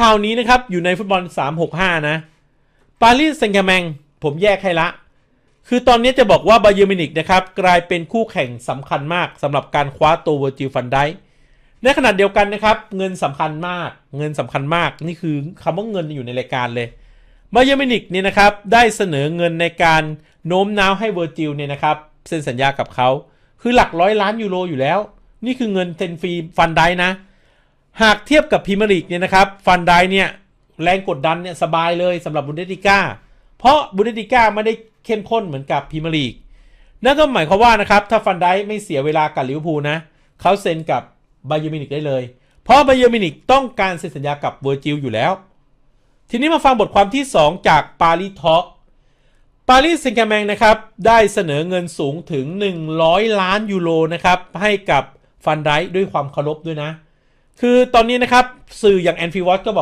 ข่าวนี้นะครับอยู่ในฟุตบอล 365 นะปารีสแซงต์แชร์แมงผมแยกให้ละ คือตอนนี้จะบอกว่าบาเยอร์มินิกนะครับกลายเป็นคู่แข่งสำคัญมากสำหรับการคว้าตัวเวอร์จิลฟันไดในขณะเดียวกันนะครับ เงินสำคัญมาก เงินสำคัญมากนี่คือคำว่าเงินอยู่ในรายการเลยบาเยอร์มินิกเนี่ยนะครับได้เสนอเงินในการโน้มน้าวให้เวอร์จิลเนี่ยนะครับเซ็นสัญญากับเขาคือหลักร้อยล้านยูโรอยู่แล้ว นี่คือเงินเซ็นฟรีฟันไดนะ หากเทียบกับพรีเมียร์ลีกเนี่ยนะครับฟันไดเนี่ยแรงกดดันเนี่ยสบายเลยสำหรับบุนเดสติก้าเพราะบุนเดสติก้าไม่ได้เข้มข้นเหมือนกับพรีเมียร์ลีกนั่นก็หมายความว่านะครับถ้าฟันไดไม่เสียเวลากับลิเวอร์พูลนะเขาเซ็นกับบาเยอร์มินิกได้เลย เพราะบาเยอร์มินิกต้องการเซ็นสัญญากับเวอร์จิลอยู่แล้ว ทีนี้มาฟังบทความที่ 2 จากปารีสทอ k ปารีสเซงต์แชร์แมงนะครับได้เสนอเงินสูงถึง 100 ล้านยูโรนะครับให้กับฟันไดด้วยความเคารพด้วยนะ คือตอนนี้นะครับ สื่ออย่างแอนฟิวอตก็บอก